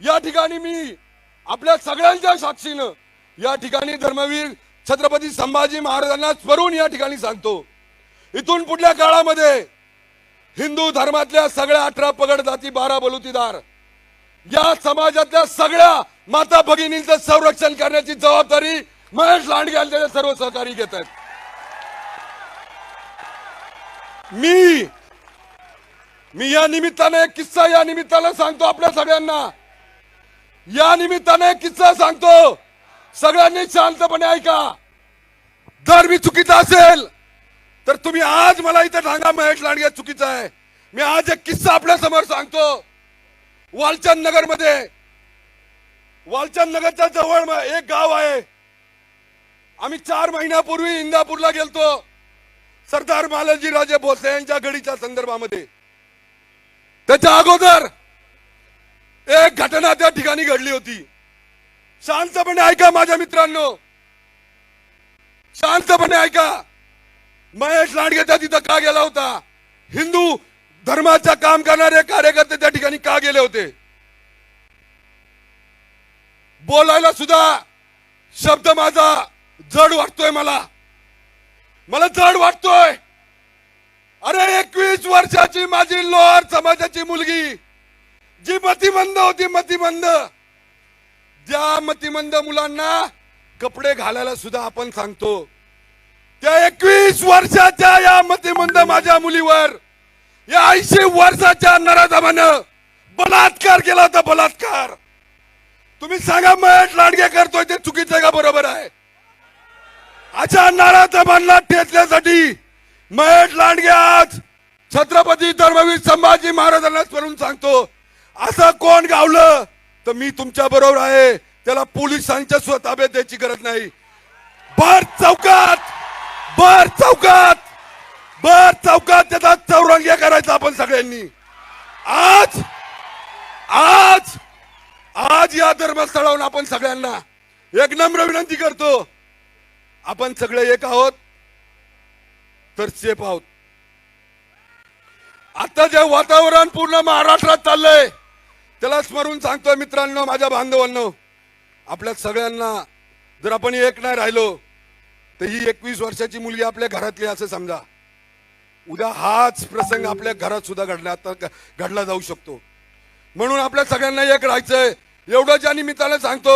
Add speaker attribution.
Speaker 1: या ठिकाणी मी आपल्या सगळ्यांच्या साक्षीनं या ठिकाणी धर्मवीर छत्रपती संभाजी महाराजांना स्मरून या ठिकाणी सांगतो. इथून पुढल्या काळामध्ये हिंदू धर्मातल्या सगळ्या अठरा पगड जाती बारा बलुतीदार या समाजातल्या सगळ्या माता भगिनींचं संरक्षण करण्याची जबाबदारी महेश लांडगे यांच्या सर्व सहकारी घेत आहेत. मी मी या निमित्ताने एक किस्सा या निमित्ताने सांगतो आपल्या सगळ्यांना. या निमित्ताने एक किस्सा सांगतो. सगळ्यांनी शांतपणे ऐका. जर मी चुकीचा असेल तर तुम्ही आज मला इथे सांगा महेश लांडगे चुकीचा आहे. मी आज एक किस्सा आपल्यासमोर सांगतो. वालचंद नगरमध्ये वालचंद नगरच्या जवळ एक गाव आहे. आम्ही चार महिन्यापूर्वी इंदापूरला गेलतो. सरदार मालजी राजे भोसले यांच्या घडीच्या संदर्भामध्ये. त्याच्या अगोदर एक घटना त्या ठिकाणी घडली होती. शांतपणे ऐका माझ्या मित्रांनो. शांतपणे ऐका. महेश लांडगे त्या तिथं का गेला होता? हिंदू धर्माचं काम करणारे कार्यकर्ते त्या ठिकाणी का गेले होते? बोलायला सुद्धा शब्द माझा जड वाटतोय मला. मला जड वाटतोय. अरे एकवीस वर्षाची माझी लोअर समाजाची मुलगी जी मतिमंद होती मतिमंद. ज्या मतिमंद मुलांना कपडे घालायला सुद्धा आपण सांगतो. त्या एकवीस वर्षाच्या या मतिमंद माझ्या मुलीवर या ऐंशी वर्षाच्या नराधमानं बलात्कार केला होता बलात्कार. तुम्ही सांगा महेश लांडगे करतोय ते चुकीचं का बरोबर आहे? अशा नराधमांना ठेचण्यासाठी महेश लांडगे आज छत्रपती धर्मवीर संभाजी महाराजांना स्मरून सांगतो असं कोण गावलं? तर मी तुमच्या बरोबर आहे. त्याला पोलिसांच्या सुद्धा ताब्यात द्यायची गरज नाही. भर चौकात! बर चौकात! बर चौकात त्याचा चौरंग्या करायचा आपण सगळ्यांनी. आज आज आज या धर्मस्थळावरून आपण सगळ्यांना एक नम्र विनंती करतो. आपण सगळे एक आहोत तर सेफ आहोत. आता जे वातावरण पूर्ण महाराष्ट्रात चाललंय त्याला स्मरून सांगतोय मित्रांनो माझ्या बांधवांनो. आपल्या सगळ्यांना जर आपण एक नाही राहिलो तर ही एकवीस वर्षाची मुलगी आपल्या घरातली असं समजा. उद्या हाच प्रसंग आपल्या घरात सुद्धा घडला घडला जाऊ शकतो. म्हणून आपल्या सगळ्यांना एक राहायचंय. एवढं ज्या निमित्तानं सांगतो